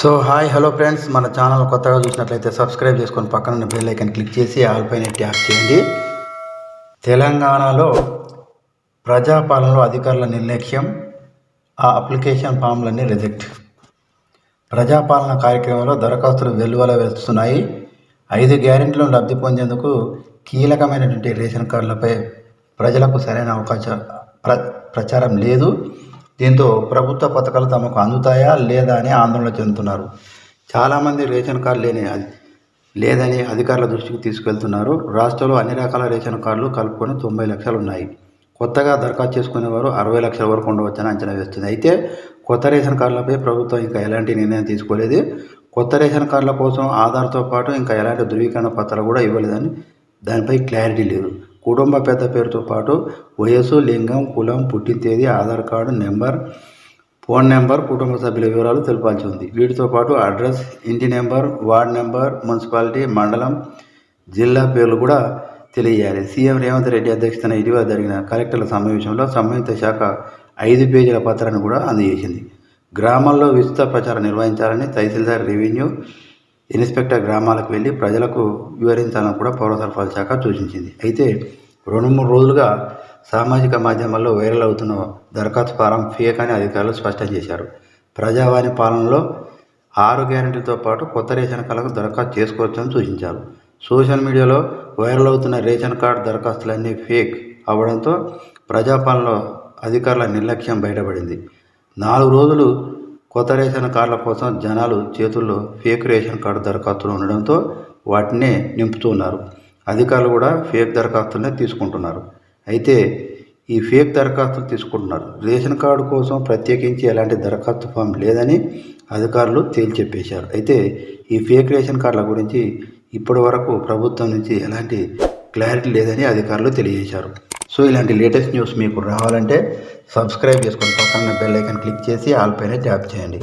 So hi hello friends. మన channel కొత్తగా చూసినట్లయితే సబ్స్క్రైబ్ చేసుకొని పక్కన ఉన్న బెల్ ఐకన్ క్లిక్ చేసి ఆల్ పైన ట్యాప్ చేయండి. తెలంగాణలో ప్రజాపాలనలో అధికారుల నిర్లక్ష్యం ఆ అప్లికేషన్ ఫామ్లన్నీ రిజెక్ట్. ప్రజాపాలన కార్యక్రమంలో దరఖాస్తులు వెలువల వేస్తున్నాయి ఐదు గ్యారెంటీలను లబ్ధి పొందేందుకు కీలకమైనటువంటి రేషన్ కార్డులపై ప్రజలకు సరైన అవకాశం ప్ర ప్రచారం లేదు. దీంతో ప్రభుత్వ పథకాలు తమకు అందుతాయా లేదా అని ఆందోళన చెందుతున్నారు. చాలామంది రేషన్ కార్డు లేని లేదని అధికారుల దృష్టికి తీసుకెళ్తున్నారు. రాష్ట్రంలో అన్ని రకాల రేషన్ కార్డులు కలుపుకొని తొంభై లక్షలు ఉన్నాయి. కొత్తగా దరఖాస్తు చేసుకునేవారు అరవై లక్షల వరకు ఉండవచ్చని అంచనా వేస్తుంది. అయితే కొత్త రేషన్ కార్డులపై ప్రభుత్వం ఇంకా ఎలాంటి నిర్ణయం తీసుకోలేదు. కొత్త రేషన్ కార్డుల కోసం ఆధార్తో పాటు ఇంకా ఎలాంటి ధృవీకరణ పత్రాలు కూడా ఇవ్వలేదని దానిపై క్లారిటీ లేదు. కుటుంబ పెద్ద పేరుతో పాటు వయస్సు లింగం కులం పుట్టిన తేదీ Aadhaar card number phone number కుటుంబ సభ్యుల వివరాలు తెలపాల్సి ఉంది. వీటితో పాటు అడ్రస్ ఇంటి నెంబర్ వార్డ్ నెంబర్ మున్సిపాలిటీ మండలం జిల్లా పేర్లు కూడా తెలియజేయాలి. సీఎం రేవంత్ రెడ్డి అధ్యక్షతన ఇటీవల జరిగిన కలెక్టర్ల సమావేశంలో సంబంధిత శాఖ ఐదు పేజీల పత్రాన్ని కూడా అందజేసింది. గ్రామాల్లో విస్తృత ప్రచారం నిర్వహించాలని తహసీల్దార్ రెవెన్యూ ఇన్స్పెక్టర్ గ్రామాలకు వెళ్ళి ప్రజలకు వివరించాలని కూడా పౌర సరఫరాల శాఖ సూచించింది. అయితే రెండు మూడు రోజులుగా సామాజిక మాధ్యమాల్లో వైరల్ అవుతున్న దరఖాస్తు ఫారం ఫేక్ అని అధికారులు స్పష్టం చేశారు. ప్రజావాణి పాలనలో ఆరు గ్యారెంటీలతో పాటు కొత్త రేషన్ కార్డులకు దరఖాస్తు చేసుకోవచ్చని సూచించారు. సోషల్ మీడియాలో వైరల్ అవుతున్న రేషన్ కార్డు దరఖాస్తులన్నీ ఫేక్ అవడంతో ప్రజాపాలనలో అధికారుల నిర్లక్ష్యం బయటపడింది. నాలుగు రోజులు కొత్త రేషన్ కార్డుల కోసం జనాలు చేతుల్లో ఫేక్ రేషన్ కార్డు దరఖాస్తులు ఉండడంతో వాటినే నింపుతున్నారు. అధికారులు కూడా ఫేక్ దరఖాస్తులనే తీసుకుంటున్నారు. అయితే ఈ ఫేక్ దరఖాస్తులు తీసుకుంటున్నారు. రేషన్ కార్డు కోసం ప్రత్యేకించి ఎలాంటి దరఖాస్తు ఫామ్ లేదని అధికారులు తేల్చెప్పేశారు అయితే ఈ ఫేక్ రేషన్ కార్డుల గురించి ఇప్పటి వరకు ప్రభుత్వం నుంచి ఎలాంటి క్లారిటీ లేదని అధికారులు తెలియజేశారు. సో ఇలాంటి లేటెస్ట్ న్యూస్ మీకు రావాలంటే సబ్స్క్రైబ్ చేసుకొని పక్కన బెల్ ఐకాన్ క్లిక్ చేసి ఆల్ పైన ట్యాప్ చేయండి.